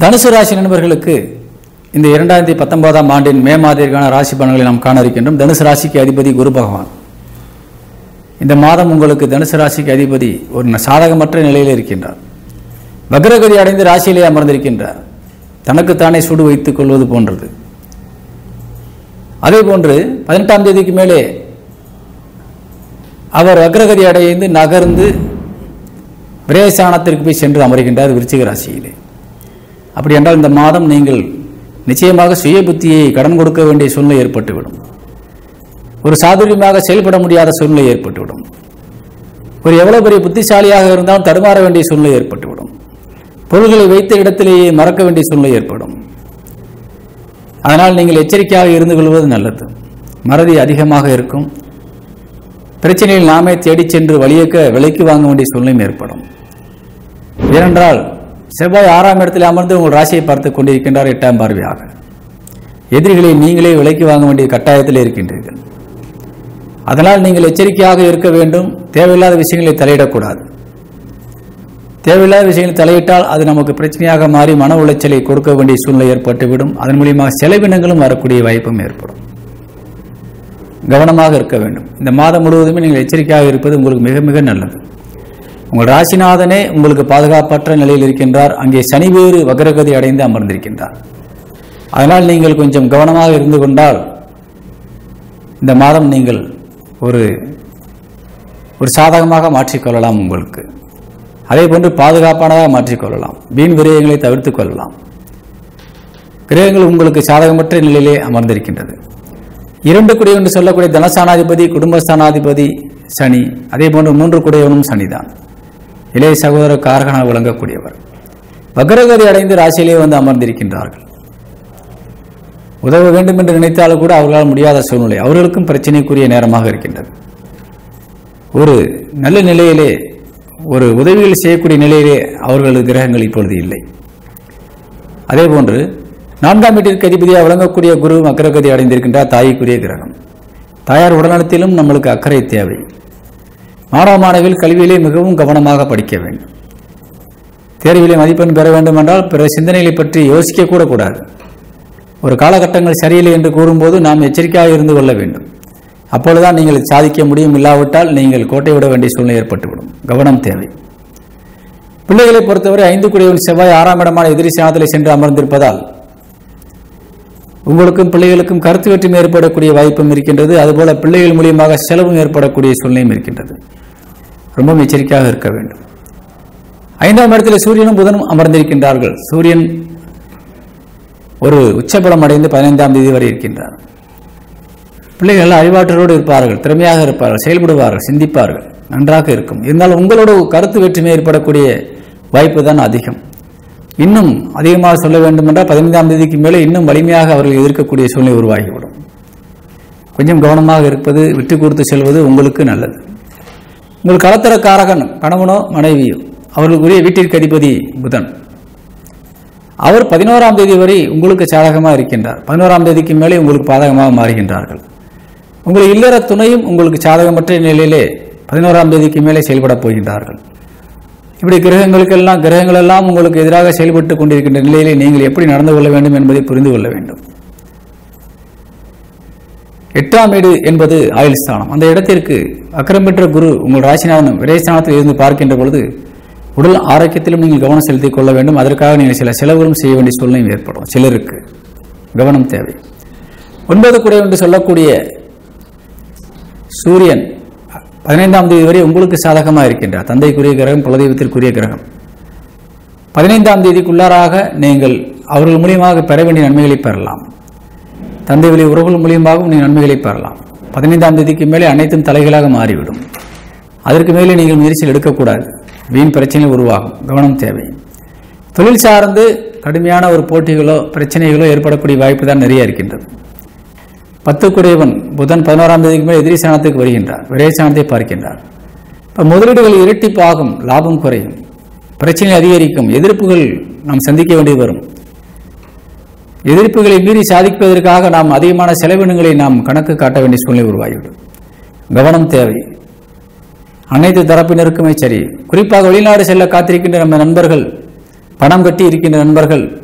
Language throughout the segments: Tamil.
தனுசு ராசி நண்பர்களுக்கு இந்த இரண்டாயிரத்தி பத்தொன்பதாம் ஆண்டின் மே மாதிரிக்கான ராசி பலன்களை நாம் காண இருக்கின்றோம். தனுசு ராசிக்கு அதிபதி குரு பகவான். இந்த மாதம் உங்களுக்கு தனுசு ராசிக்கு அதிபதி ஒரு சாதகமற்ற நிலையில் இருக்கின்றார். வக்ரகதி அடைந்து ராசியிலே அமர்ந்திருக்கின்றார். தனக்குத்தானே சூடு வைத்துக் கொள்வது போன்றது. அதே போன்று பதினெட்டாம் தேதிக்கு மேலே அவர் வக்ரகதி அடைந்து நகர்ந்து விரயஸ்தானத்திற்கு போய் சென்று அமர்கின்றார் விருச்சிக ராசியிலே. அப்படி என்றால் இந்த மாதம் நீங்கள் நிச்சயமாக சுய புத்தியை கடன் கொடுக்க வேண்டிய சூழ்நிலை ஏற்பட்டுவிடும். ஒரு சாதுரியமாக செயல்பட முடியாத சூழ்நிலை ஏற்பட்டுவிடும். ஒரு எவ்வளவு பெரிய புத்திசாலியாக இருந்தாலும் தடுமாற வேண்டிய சூழ்நிலை ஏற்பட்டுவிடும். பொருள்களை வைத்த இடத்திலேயே மறக்க வேண்டிய சூழ்நிலை ஏற்படும். அதனால் நீங்கள் எச்சரிக்கையாக இருந்து கொள்வது நல்லது. மறதி அதிகமாக இருக்கும். பிரச்சனையில் நாமே தேடிச் சென்று வழியக்க விலைக்கு வாங்க வேண்டிய சூழ்நிலையும் ஏற்படும். ஏனென்றால் செவ்வாய் ஆறாம் இடத்தில் அமர்ந்து உங்கள் ராசியை பார்த்து கொண்டிருக்கின்றார் எட்டாம் பார்வையாக எதிரிகளை நீங்களே விலைக்கு வாங்க வேண்டிய கட்டாயத்தில் இருக்கின்றீர்கள். அதனால் நீங்கள் எச்சரிக்கையாக இருக்க வேண்டும். தேவையில்லாத விஷயங்களை தலையிடக்கூடாது. தேவையில்லாத விஷயங்களை தலையிட்டால் அது நமக்கு பிரச்சனையாக மாறி மன உளைச்சலை கொடுக்க வேண்டிய சூழ்நிலை ஏற்பட்டுவிடும். அதன் மூலியமாக செலவினங்களும் வரக்கூடிய வாய்ப்பும் ஏற்படும். கவனமாக இருக்க வேண்டும். இந்த மாதம் முழுவதுமே நீங்கள் எச்சரிக்கையாக இருப்பது உங்களுக்கு மிக மிக நல்லது. உங்கள் ராசிநாதனே உங்களுக்கு பாதுகாப்பற்ற நிலையில் இருக்கின்றார். அங்கே சனி வேறு வக்ரகதி அடைந்து அமர்ந்திருக்கின்றார். அதனால் நீங்கள் கொஞ்சம் கவனமாக இருந்து கொண்டால் இந்த மாதம் நீங்கள் ஒரு ஒரு சாதகமாக மாற்றிக்கொள்ளலாம் உங்களுக்கு. அதே போன்று பாதுகாப்பானதாக மாற்றிக்கொள்ளலாம். வீண் விரயங்களை தவிர்த்துக் கொள்ளலாம். கிரகங்கள் உங்களுக்கு சாதகமற்ற நிலையிலே அமர்ந்திருக்கின்றது. இரண்டு குடை என்று சொல்லக்கூடிய தனசானாதிபதி குடும்பஸ்தானாதிபதி சனி அதே போன்று மூன்று குடையவனும் சனிதான். இளைய சகோதர காரகனாக விளங்கக்கூடியவர். வக்ரகதி அடைந்து ராசியிலே வந்து அமர்ந்திருக்கின்றார்கள். உதவ வேண்டும் என்று நினைத்தாலும் கூட அவர்களால் முடியாத சூழ்நிலை. அவர்களுக்கும் பிரச்சனைக்குரிய நேரமாக இருக்கின்றது. ஒரு நல்ல நிலையிலே ஒரு உதவிகள் செய்யக்கூடிய நிலையிலே அவர்களது கிரகங்கள் இப்பொழுது இல்லை. அதே போன்று நான்காம் வீட்டிற்கு அதிபதியாக விளங்கக்கூடிய குரு மக்கரகதி அடைந்திருக்கின்றார் தாய்க்குரிய கிரகம். தாயார் உடல்நலத்திலும் நம்மளுக்கு அக்கறை தேவை. மாணவ மாணவில் கல்வியிலே மிகவும் கவனமாக படிக்க வேண்டும். தேர்விலே மதிப்பெண் பெற வேண்டும் என்றால் பிற சிந்தனைகளை பற்றி யோசிக்க கூட கூடாது. ஒரு காலகட்டங்கள் சரியில்லை என்று கூறும்போது நாம் எச்சரிக்கையாக இருந்து கொள்ள வேண்டும். அப்பொழுதுதான் நீங்கள் சாதிக்க முடியும். இல்லாவிட்டால் நீங்கள் கோட்டை விட வேண்டிய சூழ்நிலை ஏற்பட்டுவிடும். கவனம் தேவை. பிள்ளைகளை பொறுத்தவரை ஐந்து குடியவன் செவ்வாய் ஆறாம் இடமான எதிரி சாதலை சென்று அமர்ந்திருப்பதால் உங்களுக்கும் பிள்ளைகளுக்கும் கருத்து வெற்றும் ஏற்படக்கூடிய வாய்ப்பும் இருக்கின்றது. அதுபோல பிள்ளைகள் மூலியமாக செலவும் ஏற்படக்கூடிய சூழ்நிலையும் இருக்கின்றது. ரொம்ப எச்சரிக்கையாக இருக்க வேண்டும். ஐந்தாம் இடத்தில் சூரியனும் புதனும் அமர்ந்திருக்கின்றார்கள். சூரியன் ஒரு உச்சபலம் அடைந்து பதினைந்தாம் தேதி வரை இருக்கின்றார். பிள்ளைகள் அறிவாற்றலோடு இருப்பார்கள் திறமையாக இருப்பார்கள் செயல்படுவார்கள் சிந்திப்பார்கள் நன்றாக இருக்கும். இருந்தாலும் உங்களோட கருத்து வேற்றுமை ஏற்படக்கூடிய வாய்ப்பு தான் அதிகம். இன்னும் அதிகமாக சொல்ல வேண்டும் என்றால் பதினைந்தாம் தேதிக்கு மேலே இன்னும் வலிமையாக அவர்கள் எதிர்க்கக்கூடிய சூழ்நிலை உருவாகிவிடும். கொஞ்சம் கவனமாக இருப்பது விட்டு கொடுத்து செல்வது உங்களுக்கு நல்லது. உங்கள் கலத்தரக்காரகன் காரகன் கணவனோ மனைவியோ அவர்களுக்குரிய வீட்டிற்கு அதிபதி புதன். அவர் பதினோராம் தேதி வரை உங்களுக்கு சாதகமாக இருக்கின்றார். பதினோராம் தேதிக்கு மேலே உங்களுக்கு பாதகமாக மாறுகின்றார்கள். உங்கள் இல்லற துணையும் உங்களுக்கு சாதகமற்ற நிலையிலே பதினோராம் தேதிக்கு மேலே செயல்படப் போகின்றார்கள். இப்படி கிரகங்களுக்கெல்லாம் கிரகங்கள் எல்லாம் உங்களுக்கு எதிராக செயல்பட்டு கொண்டிருக்கின்ற நிலையிலே நீங்கள் எப்படி நடந்து கொள்ள வேண்டும் என்பதை புரிந்து கொள்ள வேண்டும். எட்டாம் வீடு என்பது ஆயுள் ஸ்தானம் அந்த இடத்திற்கு அக்கரம் பெற்ற குரு உங்கள் ராசிநாதனம் விரைஸ்தானத்தில் இருந்து பார்க்கின்ற பொழுது உடல் ஆரோக்கியத்திலும் நீங்கள் கவனம் செலுத்திக் கொள்ள வேண்டும். அதற்காக நீங்கள் சில செலவுகளும் செய்ய வேண்டிய சூழ்நிலையும் ஏற்படும். சிலருக்கு கவனம் தேவை. ஒன்பது குறை என்று சொல்லக்கூடிய சூரியன் பதினைந்தாம் தேதி வரை உங்களுக்கு சாதகமாக இருக்கின்றார். தந்தைக்குரிய கிரகம் குலதெய்வத்திற்குரிய கிரகம். பதினைந்தாம் தேதிக்குள்ளாராக நீங்கள் அவர்கள் மூலியமாக பெற வேண்டிய நன்மைகளை பெறலாம். தந்தை வழி உறவுகள் மூலியமாகவும் நீங்கள் நன்மைகளை பெறலாம். பதினைந்தாம் தேதிக்கு மேலே அனைத்தும் தலைகளாக மாறிவிடும். அதற்கு மேலே நீங்கள் முயற்சியில் எடுக்கக்கூடாது. வீண் பிரச்சனை உருவாகும். கவனம் தேவை. தொழில் சார்ந்து கடுமையான ஒரு போட்டிகளோ பிரச்சனைகளோ ஏற்படக்கூடிய வாய்ப்பு தான் நிறைய இருக்கின்றது. பத்துக்குடையவன் புதன் பதினோராம் தேதிக்கு மேல் எதிரி சாணத்துக்கு வருகின்றார். விரைய சாணத்தை பார்க்கின்றார். இப்போ முதலீடுகள் இரட்டிப்பாகும் லாபம் குறையும். பிரச்சனை அதிகரிக்கும். எதிர்ப்புகள் நாம் சந்திக்க வேண்டி வரும். எதிர்ப்புகளை மீறி சாதிப்பதற்காக நாம் அதிகமான செலவினங்களை நாம் கணக்கு காட்ட வேண்டிய சூழ்நிலை உருவாகிவிடும். கவனம் தேவை. அனைத்து தரப்பினருக்குமே சரி. குறிப்பாக வெளிநாடு செல்ல காத்திருக்கின்ற நம்ம நண்பர்கள் பணம் கட்டி இருக்கின்ற நண்பர்கள்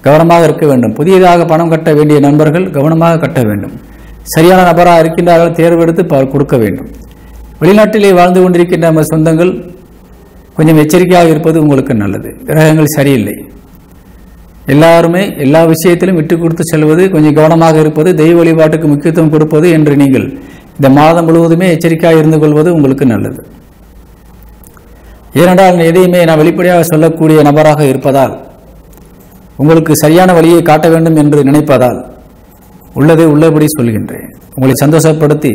கவனமாக இருக்க வேண்டும். புதியதாக பணம் கட்ட வேண்டிய நண்பர்கள் கவனமாக கட்ட வேண்டும். சரியான நபராக இருக்கின்றார்கள் தேர்வெடுத்து ப- கொடுக்க வேண்டும். வெளிநாட்டிலே வாழ்ந்து கொண்டிருக்கின்ற நம்ம சொந்தங்கள் கொஞ்சம் எச்சரிக்கையாக இருப்பது உங்களுக்கு நல்லது. கிரகங்கள் சரியில்லை. எல்லாருமே எல்லா விஷயத்திலும் விட்டு கொடுத்து செல்வது கொஞ்சம் கவனமாக இருப்பது தெய்வ வழிபாட்டுக்கு முக்கியத்துவம் கொடுப்பது என்று நீங்கள் இந்த மாதம் முழுவதுமே எச்சரிக்கையாக இருந்து கொள்வது உங்களுக்கு நல்லது. ஏனென்றால் எதையுமே நான் வெளிப்படையாக சொல்லக்கூடிய நபராக இருப்பதால் உங்களுக்கு சரியான வழியை காட்ட வேண்டும் என்று நினைப்பதால் உள்ளதை உள்ளபடி சொல்கின்றேன். உங்களை சந்தோஷப்படுத்தி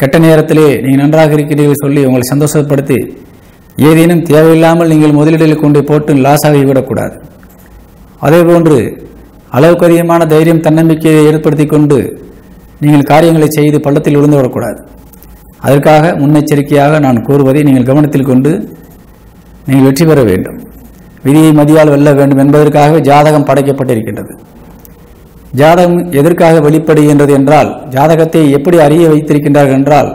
கெட்ட நேரத்திலே நீங்கள் நன்றாக இருக்கிறீர்கள் சொல்லி உங்களை சந்தோஷப்படுத்தி ஏதேனும் தேவையில்லாமல் நீங்கள் முதலீடுகளை கொண்டு போட்டு லாஸ் ஆகிவிடக்கூடாது அதேபோன்று அளவுக்கு அதிகமான தைரியம் தன்னம்பிக்கையை ஏற்படுத்தி கொண்டு நீங்கள் காரியங்களை செய்து பள்ளத்தில் விழுந்து விடக்கூடாது. அதற்காக முன்னெச்சரிக்கையாக நான் கூறுவதை நீங்கள் கவனத்தில் கொண்டு நீங்கள் வெற்றி பெற வேண்டும். விதியை மதியால் வெல்ல வேண்டும் என்பதற்காகவே ஜாதகம் படைக்கப்பட்டிருக்கின்றது. ஜாதகம் எதற்காக வெளிப்படுகின்றது என்றால் ஜாதகத்தை எப்படி அறிய வைத்திருக்கின்றார்கள் என்றால்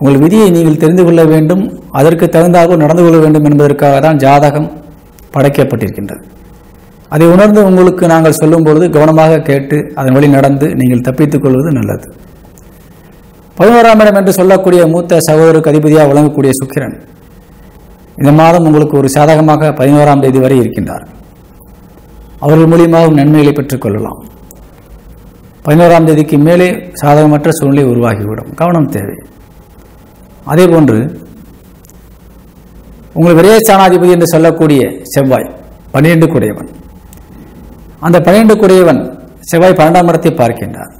உங்கள் விதியை நீங்கள் தெரிந்து கொள்ள வேண்டும் அதற்கு தகுந்தாக நடந்து கொள்ள வேண்டும் என்பதற்காக தான் ஜாதகம் படைக்கப்பட்டிருக்கின்றது. அதை உணர்ந்து உங்களுக்கு நாங்கள் சொல்லும் பொழுது கவனமாக கேட்டு அதன் வழி நடந்து நீங்கள் தப்பித்துக் கொள்வது நல்லது. பதினோராம் இடம் என்று சொல்லக்கூடிய மூத்த சகோதரருக்கு அதிபதியாக விளங்கக்கூடிய சுக்கிரன் இந்த மாதம் உங்களுக்கு ஒரு சாதகமாக பதினோராம் தேதி வரை இருக்கின்றார். அவர்கள் மூலியமாகவும் நன்மைகளை பெற்றுக் கொள்ளலாம். பதினோராம் தேதிக்கு மேலே சாதகமற்ற சூழ்நிலை உருவாகிவிடும். கவனம் தேவை. அதே போன்று உங்கள் விரயஸ்தானாதிபதி என்று சொல்லக்கூடிய செவ்வாய் பன்னிரெண்டு குடையவன். அந்த பன்னிரண்டு கூடியவன் செவ்வாய் பன்னெண்டாம் இடத்தை பார்க்கின்றார்.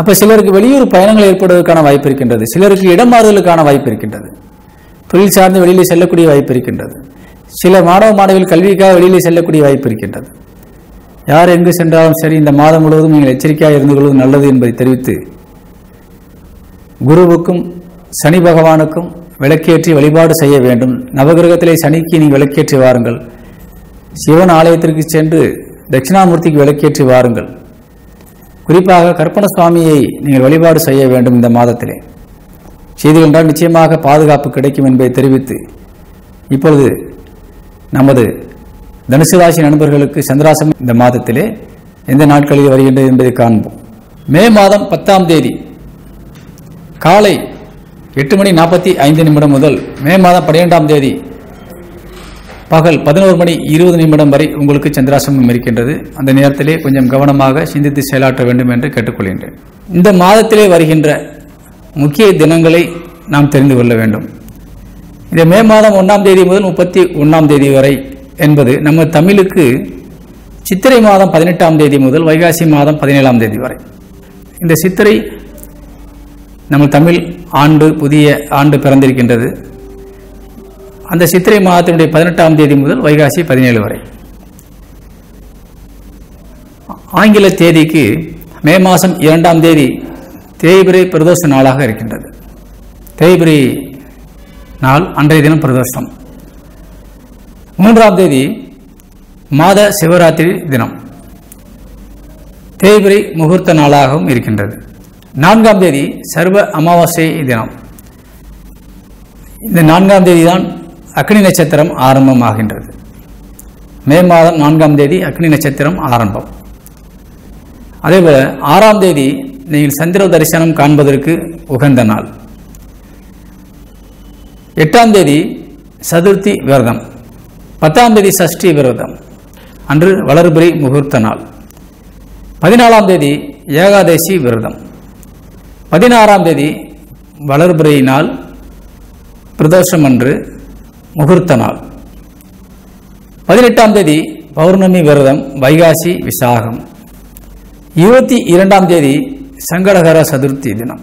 அப்ப சிலருக்கு வெளியூர் பயணங்கள் ஏற்படுவதற்கான வாய்ப்பு இருக்கின்றது. சிலருக்கு இடம் மாறுதலுக்கான வாய்ப்பு இருக்கின்றது. தொழில் சார்ந்து வெளியில் செல்லக்கூடிய வாய்ப்பு இருக்கின்றது. சில மாணவ மாணவிகள் கல்விக்காக வெளியில் செல்லக்கூடிய வாய்ப்பு இருக்கின்றது. யார் எங்கு சென்றாலும் சரி இந்த மாதம் முழுவதும் நீங்கள் எச்சரிக்கையாக இருந்து கொள்வது நல்லது என்பதை தெரிவித்து குருவுக்கும் சனி பகவானுக்கும் விளக்கேற்றி வழிபாடு செய்ய வேண்டும். நவகிரகத்திலே சனிக்கு நீங்கள் விளக்கேற்றி வாருங்கள். சிவன் ஆலயத்திற்கு சென்று தட்சிணாமூர்த்திக்கு விளக்கேற்றி வாருங்கள். குறிப்பாக கற்பன சுவாமியை நீங்கள் வழிபாடு செய்ய வேண்டும் இந்த மாதத்திலே. செய்து கொண்டால் நிச்சயமாக பாதுகாப்பு கிடைக்கும் என்பதை தெரிவித்து இப்பொழுது நமது தனுசு ராசி நண்பர்களுக்கு சந்திராசம் இந்த மாதத்திலே எந்த நாட்களில் வருகின்றது என்பதை காண்போம். மே மாதம் பத்தாம் தேதி காலை எட்டு மணி நாற்பத்தி ஐந்து நிமிடம் முதல் மே மாதம் பன்னிரெண்டாம் தேதி பகல் பதினோரு மணி இருபது நிமிடம் வரை உங்களுக்கு சந்திராசிரமம் இருக்கின்றது. அந்த நேரத்திலே கொஞ்சம் கவனமாக சிந்தித்து செயலாற்ற வேண்டும் என்று கேட்டுக்கொள்கின்றேன். இந்த மாதத்திலே வருகின்ற முக்கிய தினங்களை நாம் தெரிந்து கொள்ள வேண்டும். இந்த மே மாதம் ஒன்றாம் தேதி முதல் முப்பத்தி ஒன்றாம் தேதி வரை என்பது நம்ம தமிழுக்கு சித்திரை மாதம் பதினெட்டாம் தேதி முதல் வைகாசி மாதம் பதினேழாம் தேதி வரை. இந்த சித்திரை நம்ம தமிழ் ஆண்டு புதிய ஆண்டு பிறந்திருக்கின்றது. அந்த சித்திரை மாதத்தினுடைய பதினெட்டாம் தேதி முதல் வைகாசி பதினேழு வரை. ஆங்கில தேதிக்கு மே மாதம் இரண்டாம் தேதி தேய்பிரை பிரதோஷ நாளாக இருக்கின்றது. தேய்பிரை நாள் அன்றைய தினம் பிரதோஷம். மூன்றாம் தேதி மாத சிவராத்திரி தினம். தேய்பிரை முகூர்த்த நாளாகவும் இருக்கின்றது. நான்காம் தேதி சர்வ அமாவாசை தினம். இந்த நான்காம் தேதி தான் அக்னி நட்சத்திரம் ஆரம்பமாகின்றது. மே மாதம் நான்காம் தேதி அக்னி நட்சத்திரம் ஆரம்பம். அதேபோல் ஆறாம் தேதி நீங்கள் சந்திர தரிசனம் காண்பதற்கு உகந்த நாள். எட்டாம் தேதி சதுர்த்தி விரதம். பத்தாம் தேதி சஷ்டி விரதம். அன்று வளர்பிறை முகூர்த்த நாள். பதினாலாம் தேதி ஏகாதசி விரதம். பதினாறாம் தேதி வளர்பிறை நாள். பிரதோஷம் அன்று முகூர்த்த நாள். பதினெட்டாம் தேதி பௌர்ணமி விரதம் வைகாசி விசாகம். இருபத்தி இரண்டாம் தேதி சங்கடகர சதுர்த்தி தினம்.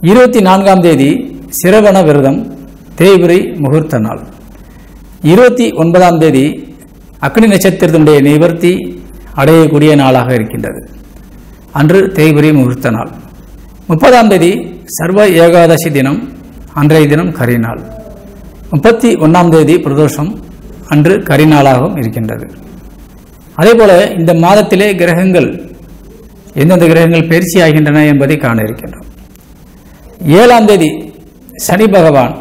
இருபத்தி நான்காம் தேதி சிரவண விரதம் தேய்பிரை முகூர்த்த நாள். இருபத்தி ஒன்பதாம் தேதி அக்னி நட்சத்திரத்தினுடைய நிவர்த்தி அடையக்கூடிய நாளாக இருக்கின்றது. அன்று தேய்புரி முகூர்த்த நாள். முப்பதாம் தேதி சர்வ ஏகாதசி தினம் அன்றைய தினம் கரிநாள். முப்பத்தி ஒன்றாம் தேதி பிரதோஷம் அன்று கரிநாளாகவும் இருக்கின்றது. அதேபோல இந்த மாதத்திலே கிரகங்கள் எந்தெந்த கிரகங்கள் பயிற்சி ஆகின்றன என்பதை காண இருக்கின்றோம். ஏழாம் தேதி சனி பகவான்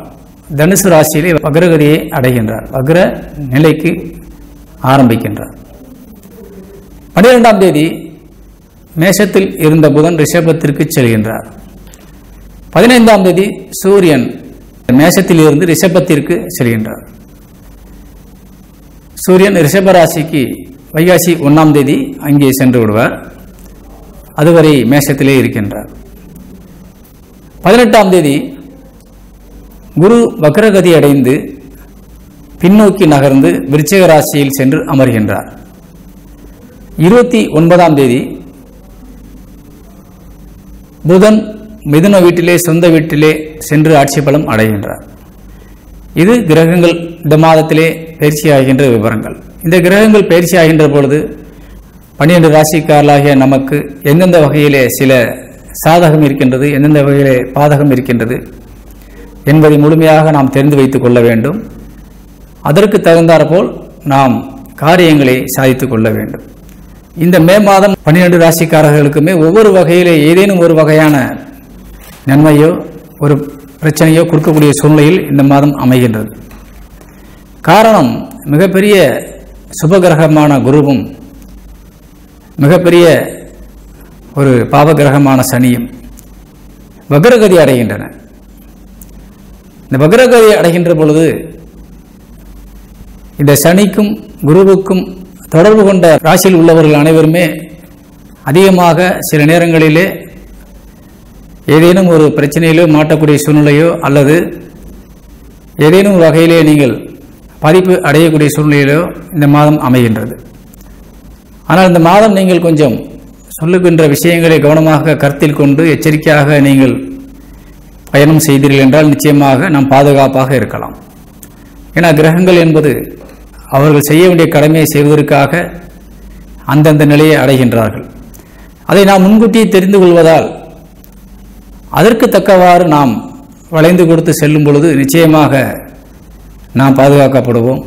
தனுசு ராசியிலே வக்ரகதியை அடைகின்றார். வக்ர நிலைக்கு ஆரம்பிக்கின்றார். பன்னிரெண்டாம் தேதி மேஷத்தில் இருந்த புதன் ரிஷபத்திற்கு செல்கின்றார். பதினைந்தாம் தேதி சூரியன் மேஷத்தில் இருந்து ரிஷபத்திற்கு செல்கின்றார் சூரியன் ரிஷபராசிக்கு வைகாசி ஒன்றாம் தேதி அங்கே சென்று விடுவார். அதுவரை மேஷத்திலே இருக்கின்றார். பதினெட்டாம் தேதி குரு வக்ரகதி அடைந்து பின்னோக்கி நகர்ந்து விருச்சிக ராசியில் சென்று அமர்கின்றார். இருபத்தி ஒன்பதாம் தேதி புதன் மிதுன வீட்டிலே சொந்த வீட்டிலே சென்று ஆட்சி பலம் அடைகின்றார். இது கிரகங்கள் இந்த மாதத்திலே பயிற்சியாகின்ற விவரங்கள். இந்த கிரகங்கள் பயிற்சியாகின்ற பொழுது பன்னிரண்டு ராசிக்காரர்களாகிய நமக்கு எந்தெந்த வகையிலே சில சாதகம் இருக்கின்றது எந்தெந்த வகையிலே பாதகம் இருக்கின்றது என்பதை முழுமையாக நாம் தெரிந்து வைத்துக் கொள்ள வேண்டும். அதற்கு தகுந்தாற்போல் நாம் காரியங்களை சாதித்துக் கொள்ள வேண்டும். இந்த மே மாதம் பன்னிரண்டு ராசிக்காரர்களுக்குமே ஒவ்வொரு வகையிலே ஏதேனும் ஒரு வகையான நன்மையோ ஒரு பிரச்சனையோ கொடுக்கக்கூடிய சூழ்நிலையில் இந்த மாதம் அமைகின்றது. காரணம் மிகப்பெரிய சுபகிரகமான குருவும் மிகப்பெரிய ஒரு பாவகிரகமான சனியும் வக்ரகதி அடைகின்றன. இந்த வக்ரகதி அடைகின்ற பொழுது இந்த சனிக்கும் குருவுக்கும் தொடர்பு கொண்ட ராசியில் உள்ளவர்கள் அனைவருமே அதிகமாக சில நேரங்களிலே ஏதேனும் ஒரு பிரச்சனையிலோ மாட்டக்கூடிய சூழ்நிலையோ அல்லது ஏதேனும் ஒரு வகையிலே நீங்கள் பாதிப்பு அடையக்கூடிய சூழ்நிலையிலோ இந்த மாதம் அமைகின்றது. ஆனால் இந்த மாதம் நீங்கள் கொஞ்சம் சொல்லுகின்ற விஷயங்களை கவனமாக கருத்தில் கொண்டு எச்சரிக்கையாக நீங்கள் பயணம் செய்தீர்கள் என்றால் நிச்சயமாக நாம் பாதுகாப்பாக இருக்கலாம். ஏன்னா கிரகங்கள் என்பது அவர்கள் செய்ய வேண்டிய கடமையை செய்வதற்காக அந்தந்த நிலையை அடைகின்றார்கள். அதை நாம் முன்கூட்டியே தெரிந்து கொள்வதால் அதற்கு தக்கவாறு நாம் வளைந்து கொடுத்து செல்லும் பொழுது நிச்சயமாக நாம் பாதுகாக்கப்படுவோம்.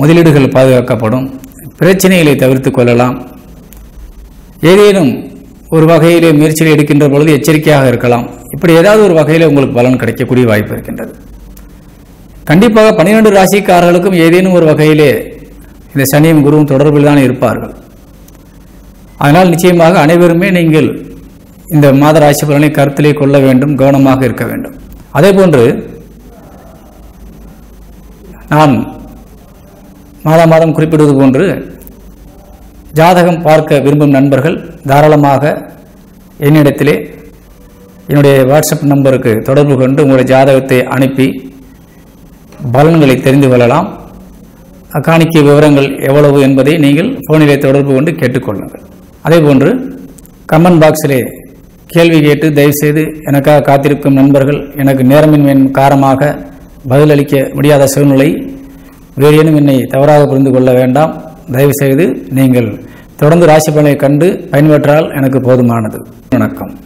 முதலீடுகள் பாதுகாக்கப்படும். பிரச்சனைகளை தவிர்த்து கொள்ளலாம். ஏதேனும் ஒரு வகையிலே முயற்சியில் எடுக்கின்ற பொழுது எச்சரிக்கையாக இருக்கலாம். இப்படி ஏதாவது ஒரு வகையில் உங்களுக்கு பலன் கிடைக்கக்கூடிய வாய்ப்பு இருக்கின்றது. கண்டிப்பாக பன்னிரெண்டு ராசிக்காரர்களுக்கும் ஏதேனும் ஒரு வகையிலே இந்த சனியும் குருவும் தொடர்பில் தான் இருப்பார்கள். அதனால் நிச்சயமாக அனைவருமே நீங்கள் இந்த மாத ராசி பலனை கருத்திலே கொள்ள வேண்டும் கவனமாக இருக்க வேண்டும். அதே போன்று நான் மாதா மாதம் குறிப்பிடுவது போன்று ஜாதகம் பார்க்க விரும்பும் நண்பர்கள் தாராளமாக என்னிடத்திலே என்னுடைய வாட்ஸ்அப் நம்பருக்கு தொடர்பு கொண்டு உங்களுடைய ஜாதகத்தை அனுப்பி பலன்களை தெரிந்து கொள்ளலாம். காணிக்கை விவரங்கள் எவ்வளவு என்பதை நீங்கள் ஃபோனிலே தொடர்பு கொண்டு கேட்டுக்கொள்ளுங்கள். அதேபோன்று கமெண்ட் பாக்ஸிலே கேள்வி கேட்டு தயவுசெய்து எனக்காக காத்திருக்கும் நண்பர்கள் எனக்கு நேரமின்மையின் காரணமாக பதிலளிக்க முடியாத சூழ்நிலை. வேறு என்னை தவறாக புரிந்து கொள்ள வேண்டாம். தயவுசெய்து நீங்கள் தொடர்ந்து ராசி பலனை கண்டு பயன்பெற்றால் எனக்கு போதுமானது. வணக்கம்.